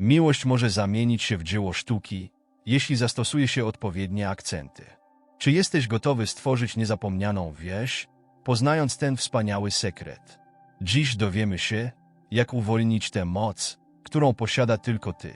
Miłość może zamienić się w dzieło sztuki, jeśli zastosuje się odpowiednie akcenty. Czy jesteś gotowy stworzyć niezapomnianą wieś, poznając ten wspaniały sekret? Dziś dowiemy się, jak uwolnić tę moc, którą posiada tylko ty.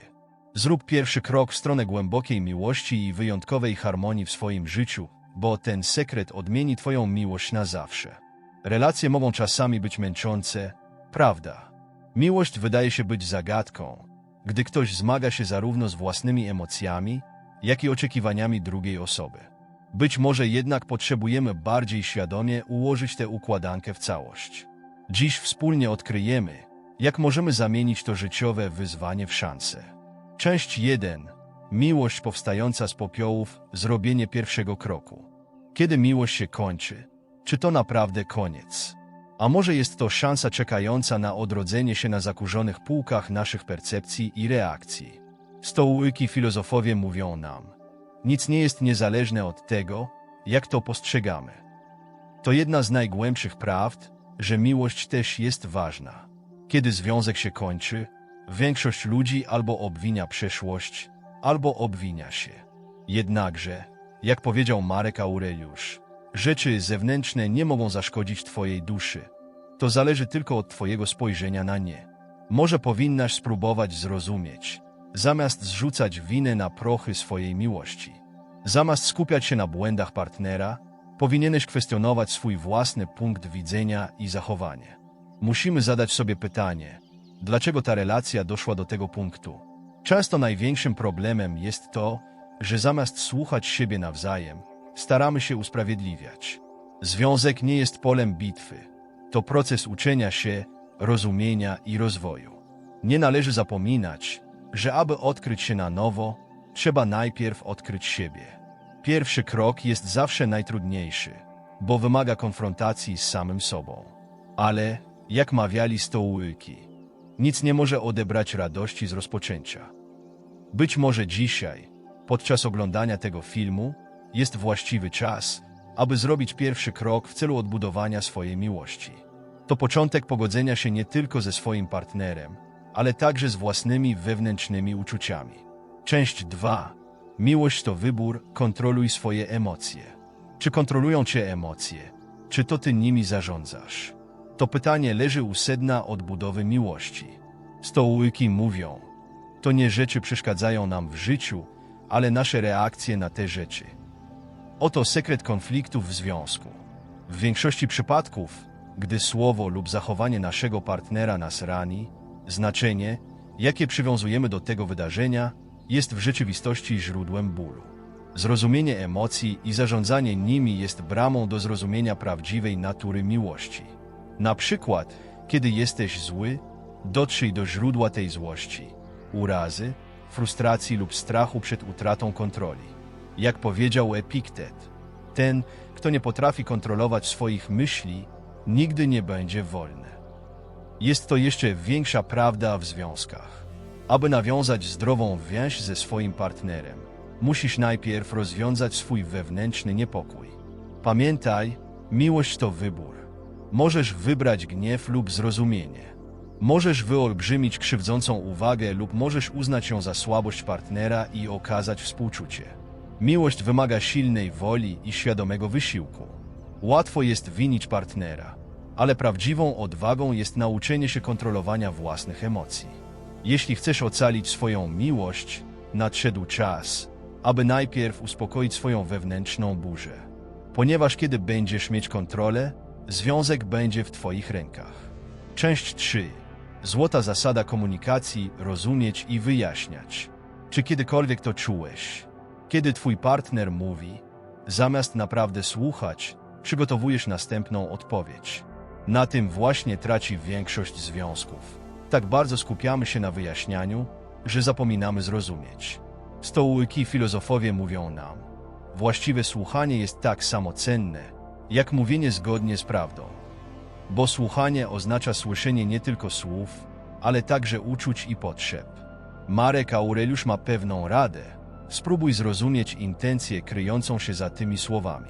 Zrób pierwszy krok w stronę głębokiej miłości i wyjątkowej harmonii w swoim życiu, bo ten sekret odmieni twoją miłość na zawsze. Relacje mogą czasami być męczące, prawda? Miłość wydaje się być zagadką, gdy ktoś zmaga się zarówno z własnymi emocjami, jak i oczekiwaniami drugiej osoby. Być może jednak potrzebujemy bardziej świadomie ułożyć tę układankę w całość. Dziś wspólnie odkryjemy, jak możemy zamienić to życiowe wyzwanie w szansę. Część 1. Miłość powstająca z popiołów, zrobienie pierwszego kroku. Kiedy miłość się kończy, czy to naprawdę koniec? A może jest to szansa czekająca na odrodzenie się na zakurzonych półkach naszych percepcji i reakcji? Stołujki filozofowie mówią nam, nic nie jest niezależne od tego, jak to postrzegamy. To jedna z najgłębszych prawd, że miłość też jest ważna. Kiedy związek się kończy, większość ludzi albo obwinia przeszłość, albo obwinia się. Jednakże, jak powiedział Marek Aureliusz, rzeczy zewnętrzne nie mogą zaszkodzić Twojej duszy. To zależy tylko od Twojego spojrzenia na nie. Może powinnaś spróbować zrozumieć, zamiast zrzucać winę na prochy swojej miłości. Zamiast skupiać się na błędach partnera, powinieneś kwestionować swój własny punkt widzenia i zachowanie. Musimy zadać sobie pytanie, dlaczego ta relacja doszła do tego punktu. Często największym problemem jest to, że zamiast słuchać siebie nawzajem, staramy się usprawiedliwiać. Związek nie jest polem bitwy. To proces uczenia się, rozumienia i rozwoju. Nie należy zapominać, że aby odkryć się na nowo, trzeba najpierw odkryć siebie. Pierwszy krok jest zawsze najtrudniejszy, bo wymaga konfrontacji z samym sobą. Ale, jak mawiali stołujki, nic nie może odebrać radości z rozpoczęcia. Być może dzisiaj, podczas oglądania tego filmu, jest właściwy czas, aby zrobić pierwszy krok w celu odbudowania swojej miłości. To początek pogodzenia się nie tylko ze swoim partnerem, ale także z własnymi wewnętrznymi uczuciami. Część 2. Miłość to wybór, kontroluj swoje emocje. Czy kontrolują cię emocje? Czy to ty nimi zarządzasz? To pytanie leży u sedna odbudowy miłości. Stołujki mówią, to nie rzeczy przeszkadzają nam w życiu, ale nasze reakcje na te rzeczy. Oto sekret konfliktów w związku. W większości przypadków, gdy słowo lub zachowanie naszego partnera nas rani, znaczenie, jakie przywiązujemy do tego wydarzenia, jest w rzeczywistości źródłem bólu. Zrozumienie emocji i zarządzanie nimi jest bramą do zrozumienia prawdziwej natury miłości. Na przykład, kiedy jesteś zły, dotrzyj do źródła tej złości, urazy, frustracji lub strachu przed utratą kontroli. Jak powiedział Epiktet, ten, kto nie potrafi kontrolować swoich myśli, nigdy nie będzie wolny. Jest to jeszcze większa prawda w związkach. Aby nawiązać zdrową więź ze swoim partnerem, musisz najpierw rozwiązać swój wewnętrzny niepokój. Pamiętaj, miłość to wybór. Możesz wybrać gniew lub zrozumienie. Możesz wyolbrzymić krzywdzącą uwagę lub możesz uznać ją za słabość partnera i okazać współczucie. Miłość wymaga silnej woli i świadomego wysiłku. Łatwo jest winić partnera, ale prawdziwą odwagą jest nauczenie się kontrolowania własnych emocji. Jeśli chcesz ocalić swoją miłość, nadszedł czas, aby najpierw uspokoić swoją wewnętrzną burzę. Ponieważ kiedy będziesz mieć kontrolę, związek będzie w Twoich rękach. Część 3. Złota zasada komunikacji, rozumieć i wyjaśniać. Czy kiedykolwiek to czułeś? Kiedy Twój partner mówi, zamiast naprawdę słuchać, przygotowujesz następną odpowiedź. Na tym właśnie traci większość związków. Tak bardzo skupiamy się na wyjaśnianiu, że zapominamy zrozumieć. Stołujki filozofowie mówią nam, właściwe słuchanie jest tak samo cenne, jak mówienie zgodnie z prawdą. Bo słuchanie oznacza słyszenie nie tylko słów, ale także uczuć i potrzeb. Marek Aureliusz ma pewną radę. Spróbuj zrozumieć intencję kryjącą się za tymi słowami.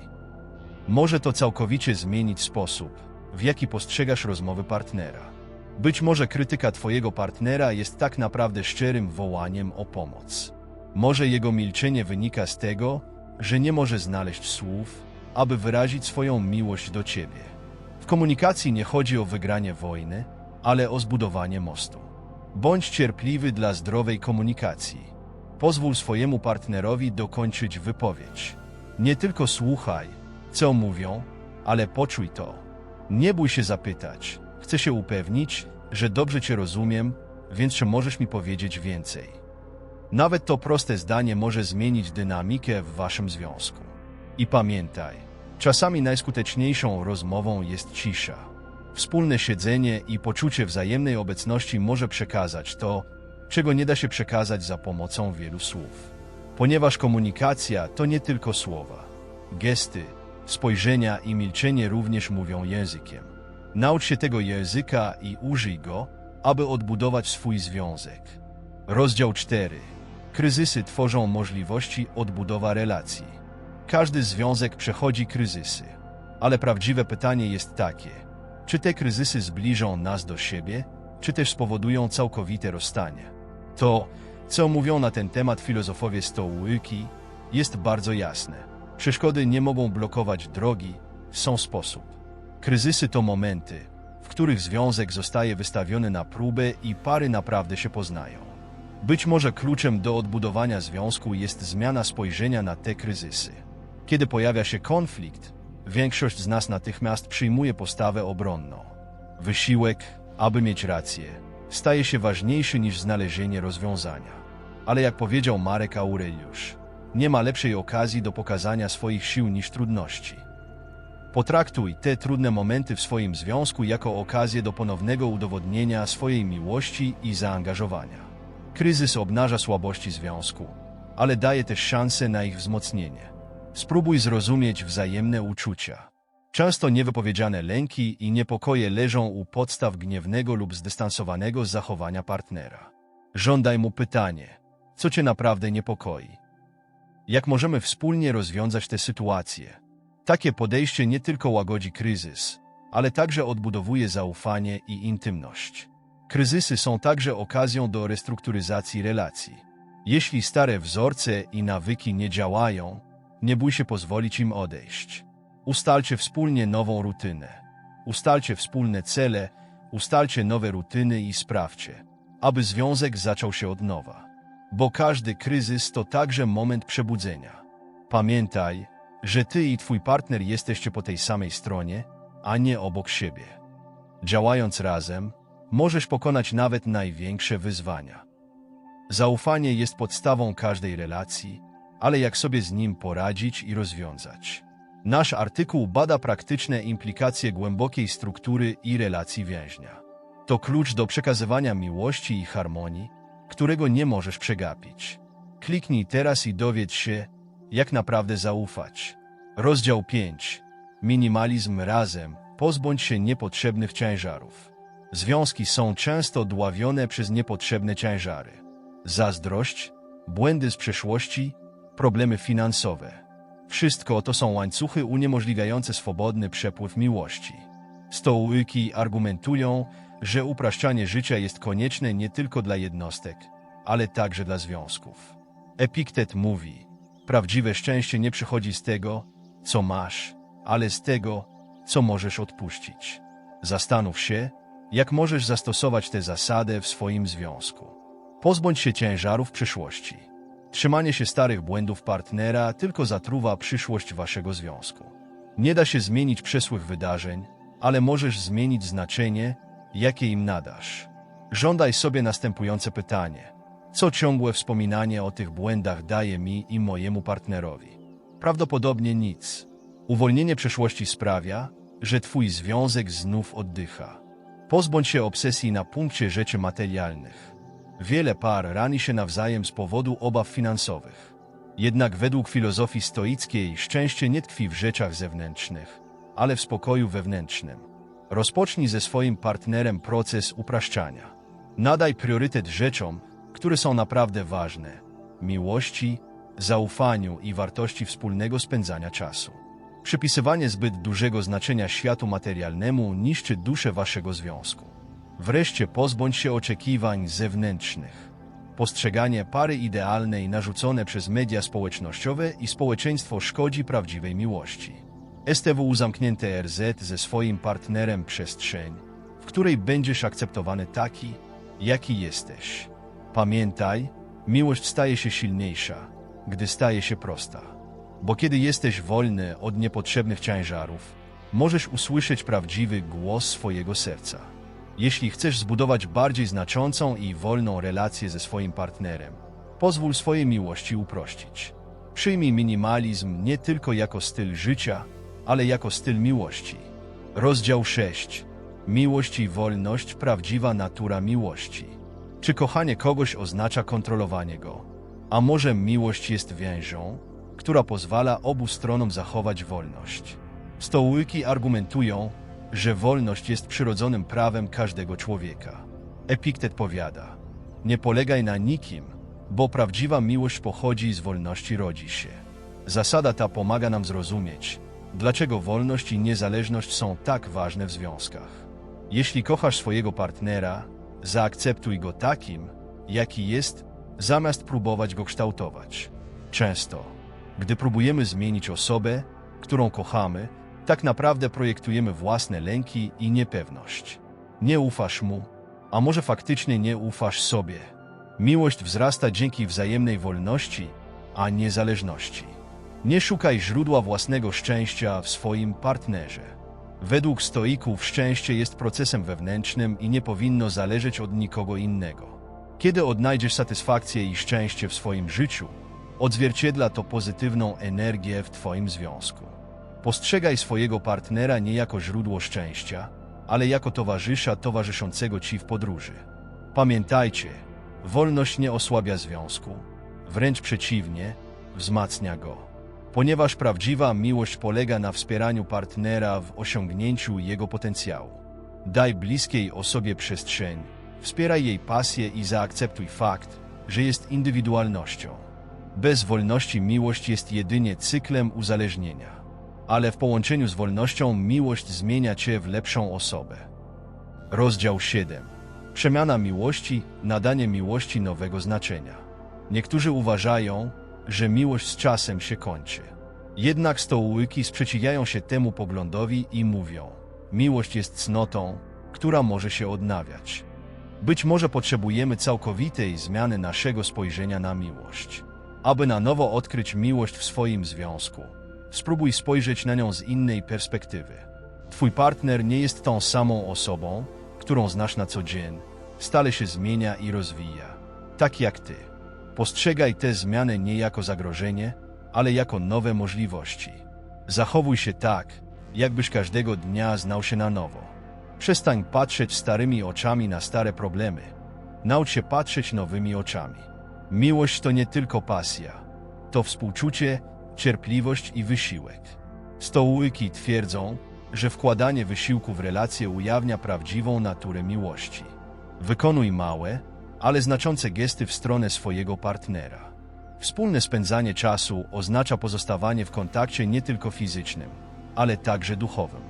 Może to całkowicie zmienić sposób, w jaki postrzegasz rozmowy partnera. Być może krytyka twojego partnera jest tak naprawdę szczerym wołaniem o pomoc. Może jego milczenie wynika z tego, że nie może znaleźć słów, aby wyrazić swoją miłość do ciebie. W komunikacji nie chodzi o wygranie wojny, ale o zbudowanie mostu. Bądź cierpliwy dla zdrowej komunikacji. Pozwól swojemu partnerowi dokończyć wypowiedź. Nie tylko słuchaj, co mówią, ale poczuj to. Nie bój się zapytać. Chcę się upewnić, że dobrze Cię rozumiem, więc czy możesz mi powiedzieć więcej? Nawet to proste zdanie może zmienić dynamikę w Waszym związku. I pamiętaj, czasami najskuteczniejszą rozmową jest cisza. Wspólne siedzenie i poczucie wzajemnej obecności może przekazać to, czego nie da się przekazać za pomocą wielu słów. Ponieważ komunikacja to nie tylko słowa. Gesty, spojrzenia i milczenie również mówią językiem. Naucz się tego języka i użyj go, aby odbudować swój związek. Rozdział 4. Kryzysy tworzą możliwości odbudowa relacji. Każdy związek przechodzi kryzysy, ale prawdziwe pytanie jest takie: czy te kryzysy zbliżą nas do siebie, czy też spowodują całkowite rozstanie? To, co mówią na ten temat filozofowie stołówki, jest bardzo jasne. Przeszkody nie mogą blokować drogi, są sposób. Kryzysy to momenty, w których związek zostaje wystawiony na próbę i pary naprawdę się poznają. Być może kluczem do odbudowania związku jest zmiana spojrzenia na te kryzysy. Kiedy pojawia się konflikt, większość z nas natychmiast przyjmuje postawę obronną. Wysiłek, aby mieć rację, staje się ważniejszy niż znalezienie rozwiązania. Ale jak powiedział Marek Aureliusz, nie ma lepszej okazji do pokazania swoich sił niż trudności. Potraktuj te trudne momenty w swoim związku jako okazję do ponownego udowodnienia swojej miłości i zaangażowania. Kryzys obnaża słabości związku, ale daje też szansę na ich wzmocnienie. Spróbuj zrozumieć wzajemne uczucia. Często niewypowiedziane lęki i niepokoje leżą u podstaw gniewnego lub zdystansowanego zachowania partnera. Żądaj mu pytanie, co cię naprawdę niepokoi. Jak możemy wspólnie rozwiązać tę sytuację? Takie podejście nie tylko łagodzi kryzys, ale także odbudowuje zaufanie i intymność. Kryzysy są także okazją do restrukturyzacji relacji. Jeśli stare wzorce i nawyki nie działają, nie bój się pozwolić im odejść. Ustalcie wspólnie nową rutynę. Ustalcie wspólne cele, ustalcie nowe rutyny i sprawdźcie, aby związek zaczął się od nowa. Bo każdy kryzys to także moment przebudzenia. Pamiętaj, że ty i twój partner jesteście po tej samej stronie, a nie obok siebie. Działając razem, możesz pokonać nawet największe wyzwania. Zaufanie jest podstawą każdej relacji, ale jak sobie z nim poradzić i rozwiązać? Nasz artykuł bada praktyczne implikacje głębokiej struktury i relacji więźnia. To klucz do przekazywania miłości i harmonii, którego nie możesz przegapić. Kliknij teraz i dowiedz się, jak naprawdę zaufać. Rozdział 5. Minimalizm razem. Pozbądź się niepotrzebnych ciężarów. Związki są często dławione przez niepotrzebne ciężary. Zazdrość, błędy z przeszłości, problemy finansowe. Wszystko to są łańcuchy uniemożliwiające swobodny przepływ miłości. Stołki argumentują, że upraszczanie życia jest konieczne nie tylko dla jednostek, ale także dla związków. Epiktet mówi, prawdziwe szczęście nie przychodzi z tego, co masz, ale z tego, co możesz odpuścić. Zastanów się, jak możesz zastosować tę zasadę w swoim związku. Pozbądź się ciężarów przyszłości. Trzymanie się starych błędów partnera tylko zatruwa przyszłość waszego związku. Nie da się zmienić przesłych wydarzeń, ale możesz zmienić znaczenie, jakie im nadasz. Żądaj sobie następujące pytanie. Co ciągłe wspominanie o tych błędach daje mi i mojemu partnerowi? Prawdopodobnie nic. Uwolnienie przeszłości sprawia, że twój związek znów oddycha. Pozbądź się obsesji na punkcie rzeczy materialnych. Wiele par rani się nawzajem z powodu obaw finansowych. Jednak według filozofii stoickiej szczęście nie tkwi w rzeczach zewnętrznych, ale w spokoju wewnętrznym. Rozpocznij ze swoim partnerem proces upraszczania. Nadaj priorytet rzeczom, które są naprawdę ważne miłości, zaufaniu i wartości wspólnego spędzania czasu. Przypisywanie zbyt dużego znaczenia światu materialnemu niszczy duszę waszego związku. Wreszcie pozbądź się oczekiwań zewnętrznych. Postrzeganie pary idealnej narzucone przez media społecznościowe i społeczeństwo szkodzi prawdziwej miłości. STW zamknięte RZ ze swoim partnerem przestrzeń, w której będziesz akceptowany taki, jaki jesteś. Pamiętaj, miłość staje się silniejsza, gdy staje się prosta. Bo kiedy jesteś wolny od niepotrzebnych ciężarów, możesz usłyszeć prawdziwy głos swojego serca. Jeśli chcesz zbudować bardziej znaczącą i wolną relację ze swoim partnerem, pozwól swojej miłości uprościć. Przyjmij minimalizm nie tylko jako styl życia, ale jako styl miłości. Rozdział 6. Miłość i wolność prawdziwa natura miłości. Czy kochanie kogoś oznacza kontrolowanie go? A może miłość jest więzią, która pozwala obu stronom zachować wolność? Stołyki argumentują, że wolność jest przyrodzonym prawem każdego człowieka. Epiktet powiada: Nie polegaj na nikim, bo prawdziwa miłość pochodzi i z wolności rodzi się. Zasada ta pomaga nam zrozumieć, dlaczego wolność i niezależność są tak ważne w związkach. Jeśli kochasz swojego partnera, zaakceptuj go takim, jaki jest, zamiast próbować go kształtować. Często, gdy próbujemy zmienić osobę, którą kochamy, tak naprawdę projektujemy własne lęki i niepewność. Nie ufasz mu, a może faktycznie nie ufasz sobie. Miłość wzrasta dzięki wzajemnej wolności, a nie zależności. Nie szukaj źródła własnego szczęścia w swoim partnerze. Według stoików szczęście jest procesem wewnętrznym i nie powinno zależeć od nikogo innego. Kiedy odnajdziesz satysfakcję i szczęście w swoim życiu, odzwierciedla to pozytywną energię w Twoim związku. Postrzegaj swojego partnera nie jako źródło szczęścia, ale jako towarzysza towarzyszącego Ci w podróży. Pamiętajcie, wolność nie osłabia związku, wręcz przeciwnie, wzmacnia go. Ponieważ prawdziwa miłość polega na wspieraniu partnera w osiągnięciu jego potencjału. Daj bliskiej osobie przestrzeń, wspieraj jej pasję i zaakceptuj fakt, że jest indywidualnością. Bez wolności miłość jest jedynie cyklem uzależnienia ale w połączeniu z wolnością miłość zmienia cię w lepszą osobę. Rozdział 7. Przemiana miłości, nadanie miłości nowego znaczenia. Niektórzy uważają, że miłość z czasem się kończy. Jednak stołłyki sprzeciwiają się temu poglądowi i mówią: Miłość jest cnotą, która może się odnawiać. Być może potrzebujemy całkowitej zmiany naszego spojrzenia na miłość, aby na nowo odkryć miłość w swoim związku. Spróbuj spojrzeć na nią z innej perspektywy. Twój partner nie jest tą samą osobą, którą znasz na co dzień. Stale się zmienia i rozwija. Tak jak ty. Postrzegaj te zmiany nie jako zagrożenie, ale jako nowe możliwości. Zachowuj się tak, jakbyś każdego dnia znał się na nowo. Przestań patrzeć starymi oczami na stare problemy. Naucz się patrzeć nowymi oczami. Miłość to nie tylko pasja. To współczucie cierpliwość i wysiłek. Stołłyki twierdzą, że wkładanie wysiłku w relacje ujawnia prawdziwą naturę miłości. Wykonuj małe, ale znaczące gesty w stronę swojego partnera. Wspólne spędzanie czasu oznacza pozostawanie w kontakcie nie tylko fizycznym, ale także duchowym.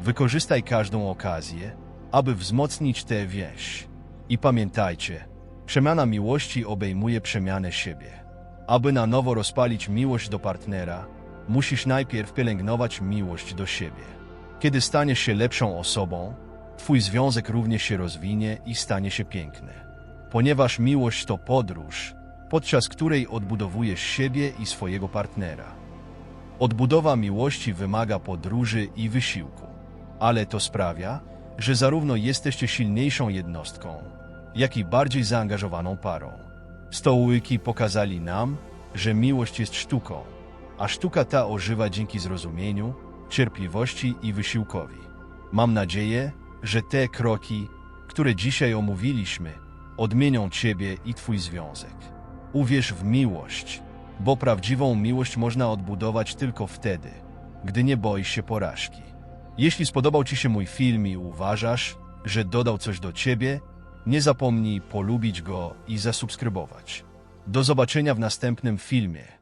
Wykorzystaj każdą okazję, aby wzmocnić tę więź. I pamiętajcie, przemiana miłości obejmuje przemianę siebie. Aby na nowo rozpalić miłość do partnera, musisz najpierw pielęgnować miłość do siebie. Kiedy staniesz się lepszą osobą, twój związek również się rozwinie i stanie się piękny. Ponieważ miłość to podróż, podczas której odbudowujesz siebie i swojego partnera. Odbudowa miłości wymaga podróży i wysiłku, ale to sprawia, że zarówno jesteście silniejszą jednostką, jak i bardziej zaangażowaną parą. Stołyki pokazali nam, że miłość jest sztuką, a sztuka ta ożywa dzięki zrozumieniu, cierpliwości i wysiłkowi. Mam nadzieję, że te kroki, które dzisiaj omówiliśmy, odmienią Ciebie i Twój związek. Uwierz w miłość, bo prawdziwą miłość można odbudować tylko wtedy, gdy nie boisz się porażki. Jeśli spodobał Ci się mój film i uważasz, że dodał coś do Ciebie, nie zapomnij polubić go i zasubskrybować. Do zobaczenia w następnym filmie.